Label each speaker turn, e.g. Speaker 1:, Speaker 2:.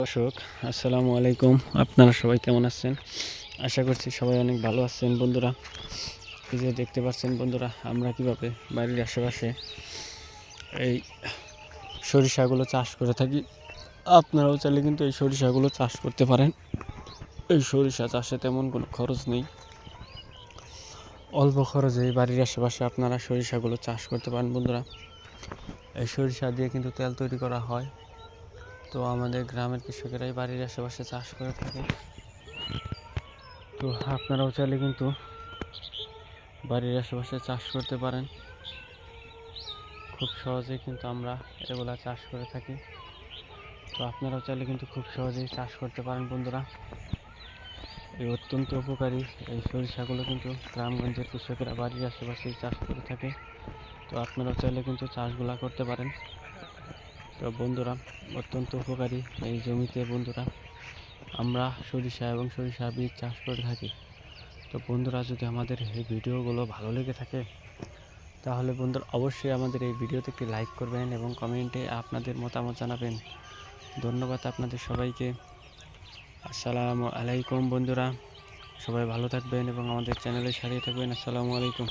Speaker 1: দর্শক, আসসালামু আলাইকুম। আপনারা সবাই কেমন আছেন? আশা করছি সবাই অনেক ভালো আছেন বন্ধুরা। যে দেখতে পাচ্ছেন বন্ধুরা, আমরা কীভাবে বাড়ির আশেপাশে এই সরিষাগুলো চাষ করে থাকি, আপনারাও চাইলে কিন্তু এই সরিষাগুলো চাষ করতে পারেন। এই সরিষা চাষে তেমন কোনো খরচ নেই। অল্প খরচে এই বাড়ির আশেপাশে আপনারা সরিষাগুলো চাষ করতে পারেন বন্ধুরা। এই সরিষা দিয়ে কিন্তু তেল তৈরি করা হয়। তো আমাদের গ্রামের কৃষকেরাই বাড়ির আশেপাশে চাষ করে থাকে। তো আপনারাও চাইলে কিন্তু বাড়ির আশেপাশে চাষ করতে পারেন। খুব সহজেই কিন্তু আমরা এগুলা চাষ করে থাকি। তো আপনারাও চাইলে কিন্তু খুব সহজেই চাষ করতে পারেন বন্ধুরা। এই অত্যন্ত উপকারী এই সরিষাগুলো কিন্তু গ্রামগঞ্জের কৃষকেরা বাড়ির আশেপাশেই চাষ করে থাকে। তো আপনারাও চাইলে কিন্তু চাষগুলা করতে পারেন। তো বন্ধুরা, অত্যন্ত উপকারী এই জমিতে বন্ধুরা। আমরা সরিষা এবং সরিষা বীজ চাষ করে থাকি। তো বন্ধুরা, যদি আমাদের এই ভিডিওগুলো ভালো লেগে থাকে, তাহলে বন্ধুরা অবশ্যই আমাদের এই ভিডিওতে একটি লাইক করবেন এবং কমেন্টে আপনাদের মতামত জানাবেন। ধন্যবাদ আপনাদের সবাইকে। আসসালামু আলাইকুম বন্ধুরা। সবাই ভালো থাকবেন এবং আমাদের চ্যানেলে সারিয়ে থাকবেন। আসসালামু আলাইকুম।